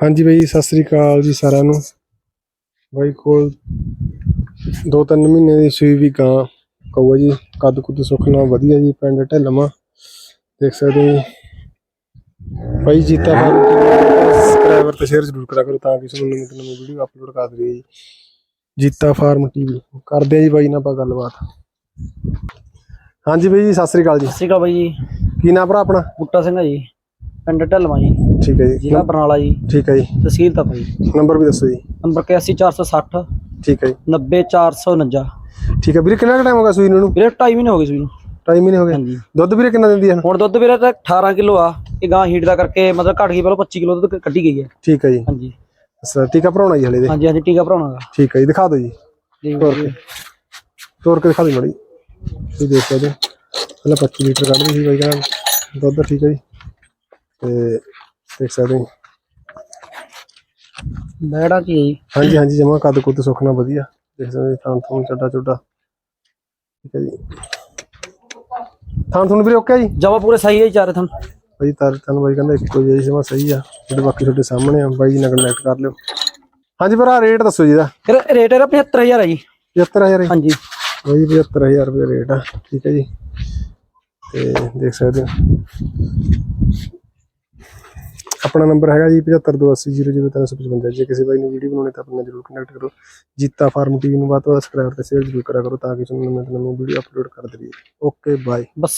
ਹਾਂਜੀ ਬਾਈ ਸਤਿ ਸ੍ਰੀ ਅਕਾਲ ਜੀ ਸਾਰਿਆਂ ਨੂੰ। ਬਾਈ ਕੋਲ ਦੋ ਤਿੰਨ ਮਹੀਨੇ ਦੀ ਸੂਈ ਵੀ ਗਾਂ। ਕਹੂਆ ਜੀ ਕੱਦ ਕੁੱਦ ਸੁੱਖ ਨਾਲ ਵਧੀਆ ਜੀ ਪਿੰਡ ਢਲਮਾ ਦੇਖ ਸਕਦੇ ਹੋ। ਬਾਈ ਜੀਤਾ ਫਾਰਮ ਸਬਸਕ੍ਰਾਈਬਰ ਤੇ ਸ਼ੇਅਰ ਜ਼ਰੂਰ ਕਰਿਆ ਕਰੋ ਤਾਂ ਕਿ ਤੁਹਾਨੂੰ ਨਵੀਂ ਤੋਂ ਨਵੀਂ ਵੀਡੀਓ ਅਪਲੋਡ ਕਰ ਦਈਏ ਜੀ। ਜੀਤਾ ਫਾਰਮ ਟੀਵੀ ਕਰਦੇ ਆ ਜੀ ਬਾਈ ਨਾਲ ਆਪਾਂ ਗੱਲਬਾਤ। ਹਾਂਜੀ ਬਾਈ ਜੀ ਸਤਿ ਸ੍ਰੀ ਅਕਾਲ ਜੀ। ਸਤਿ ਸ਼੍ਰੀ ਅਕਾਲ ਬਾਈ ਜੀ। ਕੀ ਨਾਮ ਭਰਾ ਆਪਣਾ? ਬੁੱਟਾ ਸਿੰਘ ਆ ਜੀ। ਪਿੰਡ ਢਲਵਾ ਜੀ। ਠੀਕ ਹੈ ਜੀ। ਜ਼ਿਲ੍ਹਾ ਬਰਨਾਲਾ ਜੀ। ਠੀਕ ਹੈ ਜੀ। ਤਹਿਸੀਲ ਤਪਾ ਜੀ ਨੰਬਰ ਵੀ ਦੱਸੋ ਜੀ। ਨੰਬਰ 81460 ਠੀਕ ਹੈ ਜੀ। 90449 ਠੀਕ ਹੈ। ਵੀਰੇ ਕਿੰਨਾ ਟਾਈਮ ਹੋ ਗਿਆ ਸੂਈ ਨੂੰ? ਵੀਰੇ 2.5 ਮਹੀਨੇ ਹੋ ਗਏ ਸੀ ਮੈਨੂੰ ਟਾਈਮ ਹੀ ਨਹੀਂ ਹੋ ਗਿਆ ਹਾਂਜੀ। ਦੁੱਧ ਵੀਰੇ ਕਿੰਨਾ ਦਿੰਦੀ ਹੈ ਹੁਣ ਦੁੱਧ ਵੀਰੇ ਤਾਂ 18 ਕਿਲੋ ਆ। ਇਹ ਗਾਂ ਹੀਟ ਦਾ ਕਰਕੇ ਮਤਲਬ ਘਟ ਗਈ ਪਹਿਲਾਂ 25 ਕਿਲੋ ਦੁੱਧ ਕੱਢੀ ਗਈ ਹੈ। ਠੀਕ ਹੈ ਜੀ। ਹਾਂਜੀ। ਅੱਛਾ ਟੀਕਾ ਭਰਾਉਣਾ ਜੀ ਹਲੇ ਦੇ ਹਾਂਜੀ ਹਾਂਜੀ ਟੀਕਾ ਭਰਾਉਣਾ ਗਾ ਠੀਕ ਹੈ ਜੀ ਦਿਖਾ ਦਿਓ ਜੀ। ਤੋਰ ਕੇ। ਤੋਰ ਕੇ ਦਿਖਾ ਦਿਓ ਮੜੀ। ਤੁਸੀਂ ਦੇਖ ਸਕਦੇ ਪਹਿਲਾਂ 25 ਲੀਟਰ ਕੱਢਦੀ ਸੀ ਬਾਈ ਕਹਿੰਦਾ ਦੁੱਧ ਠੀਕ ਹੈ ਜੀ। ਤੇ ਦੇਖ ਸਕਦੇ ਹੋ। ਬੈੜਾ ਕੀ ਹੈ ਜੀ? ਹਾਂਜੀ ਹਾਂਜੀ ਜਮਾ ਕੱਦ ਕੁੱਦ ਸੁੱਖ ਨਾਲ ਵਧੀਆ। ਦੇਖ ਸਕਦੇ ਹੋ ਥਾਂ ਥਾਂ ਚੱਡਾ ਚੁੱਡਾ। ਠੀਕ ਹੈ ਜੀ। ਥਾਂ ਤੁਹਾਨੂੰ ਵੀਰੇ ਓਕੇ ਜੀ? ਜਮਾ ਪੂਰੇ ਸਹੀ ਹੈ ਜੀ ਚਾਰੇ ਥਣ। ਬਾਈ ਤਰ ਤਨ ਬਾਈ ਕਹਿੰਦਾ ਇੱਕੋ ਜਿਹੀ ਜਮਾ ਸਹੀ ਆ। ਜਿਹੜੇ ਬਾਕੀ ਤੁਹਾਡੇ ਸਾਹਮਣੇ ਆ ਬਾਈ ਜੀ ਨਾਲ ਕਨੈਕਟ ਕਰ ਲਿਓ। ਹਾਂਜੀ ਭਰਾ ਰੇਟ ਦੱਸੋ ਜੀ ਦਾ ਰੇਟ ਇਹਦਾ 75000 ਹੈ ਜੀ। 75000 ਹੈ। ਹਾਂਜੀ। ਬਾਈ 75000 ਰੁਪਏ ਰੇਟ ਆ। ਠੀਕ ਹੈ ਜੀ। ਤੇ ਦੇਖ ਸਕਦੇ ਹੋ। ਆਪਣਾ ਨੰਬਰ ਹੈਗਾ ਜੀ 7528000355 ਜੇ ਕਿਸੇ ਬਾਈ ਨੂੰ ਵੀਡੀਓ ਬਣਾਉਣੀ ਤਾਂ ਆਪਣੇ ਨਾਲ ਜਰੂਰ ਕਨੈਕਟ ਕਰੋ। ਜੀਤਾ ਫਾਰਮ ਟੀਵੀ ਨੂੰ ਵੱਧ ਤੋਂ ਵੱਧ ਸਬਸਕ੍ਰਾਈਬ ਤੇ ਸ਼ੇਅਰ ਜ਼ਰੂਰ ਕਰਿਆ ਕਰੋ ਤਾਂ ਕਿ ਤੁਹਾਨੂੰ ਨਵੀਂ ਤੋਂ ਨਵੀਂ ਵੀਡੀਓ ਅਪਲੋਡ ਕਰ ਦਈਏ। ਓਕੇ ਬਾਏ ਬਸ